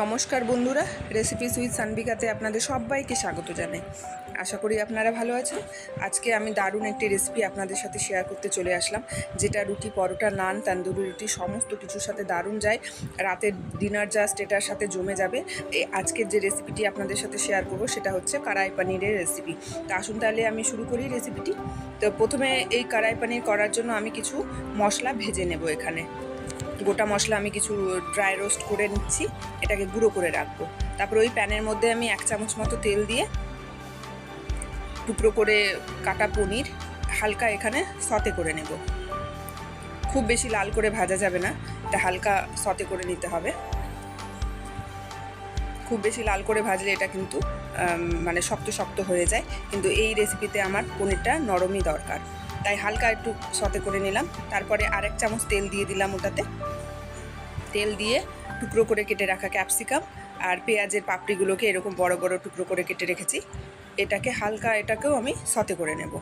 নমস্কার বন্ধুরা রেসিপি সুইথ সানবিকাতে আপনাদের সবাইকে স্বাগত জানাই। আশা করি আপনারা ভালো আছেন। আজকে আমি দারুণ একটি রেসিপি আপনাদের সাথে শেয়ার করতে চলে আসলাম, যেটা রুটি, পরোটা, নান, তান্দুরি রুটি, সমস্ত কিছুর সাথে দারুণ যায়। রাতের ডিনার জাস্ট এটার সাথে জমে যাবে। এই আজকের যে রেসিপিটি আপনাদের সাথে শেয়ার করব, সেটা হচ্ছে কারাই পানিরের রেসিপি তা আসুন তাহলে আমি শুরু করি রেসিপিটি তো প্রথমে এই কারাই পানির করার জন্য আমি কিছু মশলা ভেজে নেব এখানে। গোটা মশলা আমি কিছু ড্রাই রোস্ট করে নিচ্ছি, এটাকে গুঁড়ো করে রাখব। তারপর ওই প্যানের মধ্যে আমি এক চামচ মতো তেল দিয়ে টুকরো করে কাটা পনির হালকা এখানে সতে করে নেব। খুব বেশি লাল করে ভাজা যাবে না, এটা হালকা সতে করে নিতে হবে। খুব বেশি লাল করে ভাজলে এটা কিন্তু মানে শক্ত শক্ত হয়ে যায়। কিন্তু এই রেসিপিতে আমার পনিরটা নরমই দরকার। তাই হালকা একটু সতে করে নিলাম। তারপরে আরেক চামচ তেল দিয়ে দিলাম ওটাতে। তেল দিয়ে টুকরো করে কেটে রাখা ক্যাপসিকাম আর পেঁয়াজের পাপড়িগুলোকে এরকম বড় বড় টুকরো করে কেটে রেখেছি। এটাকে হালকা এটাকেও আমি সতে করে নেব।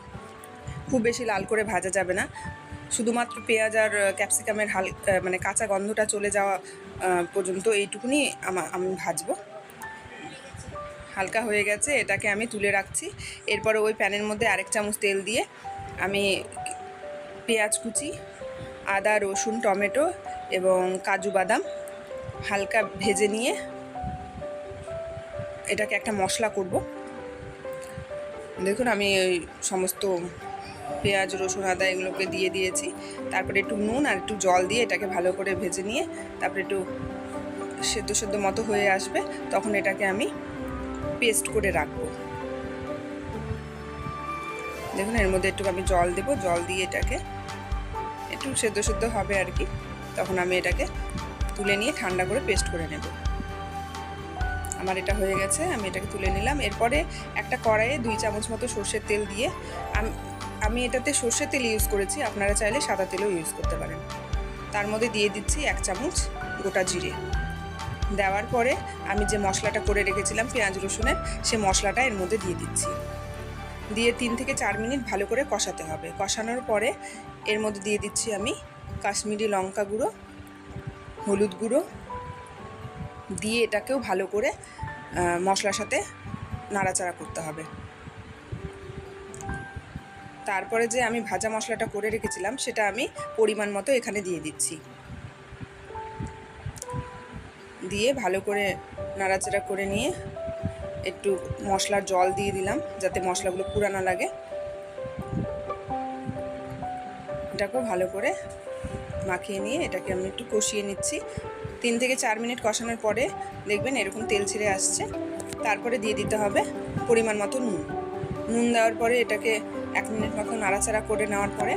খুব বেশি লাল করে ভাজা যাবে না। শুধুমাত্র পেঁয়াজ আর ক্যাপসিকামের হাল মানে কাঁচা গন্ধটা চলে যাওয়া পর্যন্ত এইটুকুনি আমা- আমি ভাজবো। হালকা হয়ে গেছে, এটাকে আমি তুলে রাখছি। এরপরে ওই প্যানের মধ্যে আরেক চামচ তেল দিয়ে আমি পেঁয়াজ কুচি, আদা, রসুন, টমেটো এবং কাজু বাদাম হালকা ভেজে নিয়ে এটাকে একটা মশলা করব। দেখুন আমি ওই সমস্ত পেঁয়াজ, রসুন, আদা এগুলোকে দিয়ে দিয়েছি। তারপরে একটু নুন আর একটু জল দিয়ে এটাকে ভালো করে ভেজে নিয়ে তারপরে একটু সেদ্ধ সেদ্ধ মতো হয়ে আসবে, তখন এটাকে আমি পেস্ট করে রাখব। দেখুন, এর মধ্যে একটু আমি জল দেবো, জল দিয়ে এটাকে একটু সেদ্ধ সেদ্ধ হবে আর কি। তখন আমি এটাকে তুলে নিয়ে ঠান্ডা করে পেস্ট করে নেব। আমার এটা হয়ে গেছে, আমি এটাকে তুলে নিলাম। এরপরে একটা কড়াইয়ে দুই চামচ মতো সর্ষের তেল দিয়ে আম- এটাতে সর্ষের তেল ইউজ করেছি, আপনারা চাইলে সাদা তেলও ইউজ করতে পারেন। তার মধ্যে দিয়ে দিচ্ছি এক চামচ গোটা জিরে। দেওয়ার পরে আমি যে মশলাটা করে রেখেছিলাম, পেঁয়াজ রসুনের, সে মশলাটা এর মধ্যে দিয়ে দিচ্ছি। দিয়ে তিন থেকে চার মিনিট ভালো করে কষাতে হবে। কষানোর পরে এর মধ্যে দিয়ে দিচ্ছি আমি কাশ্মীরি লঙ্কা গুঁড়ো, হলুদ গুঁড়ো, দিয়ে এটাকেও ভালো করে মশলার সাথে নাড়াচাড়া করতে হবে। তারপরে যে আমি ভাজা মশলাটা করে রেখেছিলাম, সেটা আমি পরিমাণ মতো এখানে দিয়ে দিচ্ছি। দিয়ে ভালো করে নাড়াচাড়া করে নিয়ে একটু মশলার জল দিয়ে দিলাম যাতে মশলাগুলো পুরানো লাগে। এটাকেও ভালো করে মাখিয়ে নিয়ে এটাকে আমি একটু কষিয়ে নিচ্ছি। তিন থেকে চার মিনিট কষানোর পরে দেখবেন এরকম তেল ছেড়ে আসছে। তারপরে দিয়ে দিতে হবে পরিমাণ মতো নুন। নুন দেওয়ার পরে এটাকে এক মিনিট মতো নাড়াচাড়া করে নেওয়ার পরে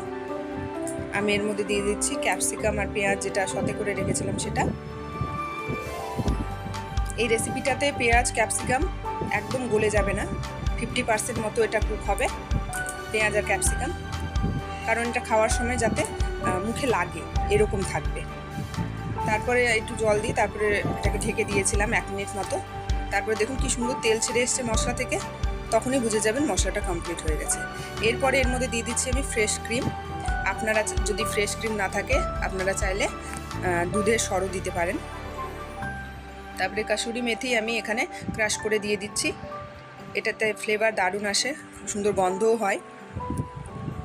আমি এর মধ্যে দিয়ে দিচ্ছি ক্যাপসিকাম আর পেঁয়াজ যেটা সতে করে রেখেছিলাম সেটা। এই রেসিপিটাতে পেঁয়াজ, ক্যাপসিকাম একদম গলে যাবে না। ফিফটি পার্সেন্ট মতো এটা কুক হবে। পেঁয়াজ আর ক্যাপসিকাম কারণ এটা খাওয়ার সময় যাতে মুখে লাগে, এরকম থাকবে। তারপরে একটু জল দিয়ে তারপরে এটাকে ঢেকে দিয়েছিলাম এক মিনিট মতো। তারপরে দেখুন কি সুন্দর তেল ছেড়ে এসছে মশলা থেকে। তখনই বুঝে যাবেন মশলাটা কমপ্লিট হয়ে গেছে। এরপরে এর মধ্যে দিয়ে দিচ্ছি আমি ফ্রেশ ক্রিম আপনারা যদি ফ্রেশ ক্রিম না থাকে, আপনারা চাইলে দুধের সরও দিতে পারেন। তারপরে কাসুরি মেথি আমি এখানে ক্রাশ করে দিয়ে দিচ্ছি। এটাতে ফ্লেভার দারুণ আসে, সুন্দর গন্ধও হয়।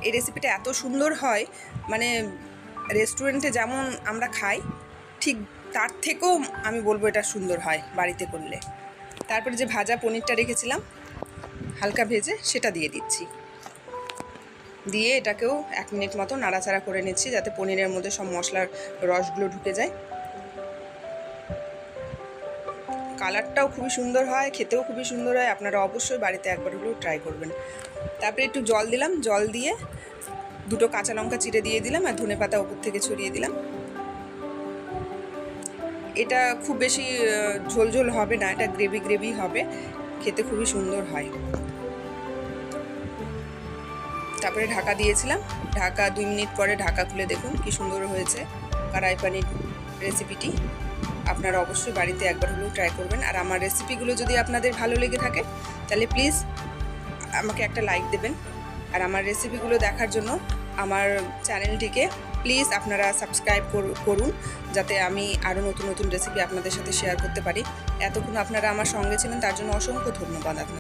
এই রেসিপিটা এত সুন্দর হয় মানে রেস্টুরেন্টে যেমন আমরা খাই, ঠিক তার থেকেও আমি বলব এটা সুন্দর হয় বাড়িতে করলে। তারপরে যে ভাজা পনিরটা রেখেছিলাম, হালকা ভেজে সেটা দিয়ে দিচ্ছি। দিয়ে এটাকেও এক মিনিট মতো নাড়াচাড়া করে নিচ্ছি, যাতে পনিরের মধ্যে সব মশলার রসগুলো ঢুকে যায়। কালারটাও খুবই সুন্দর হয়, খেতেও খুবই সুন্দর হয়, আপনারা অবশ্যই বাড়িতে একবার হলেও ট্রাই করবেন। তারপরে একটু জল দিলাম, জল দিয়ে দুটো কাঁচা লঙ্কা চিড়ে দিয়ে দিলাম আর ধনে পাতা ওপর থেকে ছড়িয়ে দিলাম। এটা খুব বেশি ঝোলঝোল হবে না, এটা গ্রেভি গ্রেভি হবে, খেতে খুবই সুন্দর হয়। তারপরে ঢাকা দিয়েছিলাম, ঢাকা দুই মিনিট পরে ঢাকা খুলে দেখুন কি সুন্দর হয়েছে কড়াই পানির রেসিপিটি আপনারা অবশ্যই বাড়িতে একবার হলেও ট্রাই করবেন। আর আমার রেসিপিগুলো যদি আপনাদের ভালো লেগে থাকে, তাহলে প্লিজ আমাকে একটা লাইক দেবেন। আর আমার রেসিপিগুলো দেখার জন্য আমার চ্যানেলটিকে প্লিজ আপনারা সাবস্ক্রাইব করুন, যাতে আমি আরও নতুন নতুন রেসিপি আপনাদের সাথে শেয়ার করতে পারি। এতক্ষণ আপনারা আমার সঙ্গে ছিলেন, তার জন্য অসংখ্য ধন্যবাদ আপনার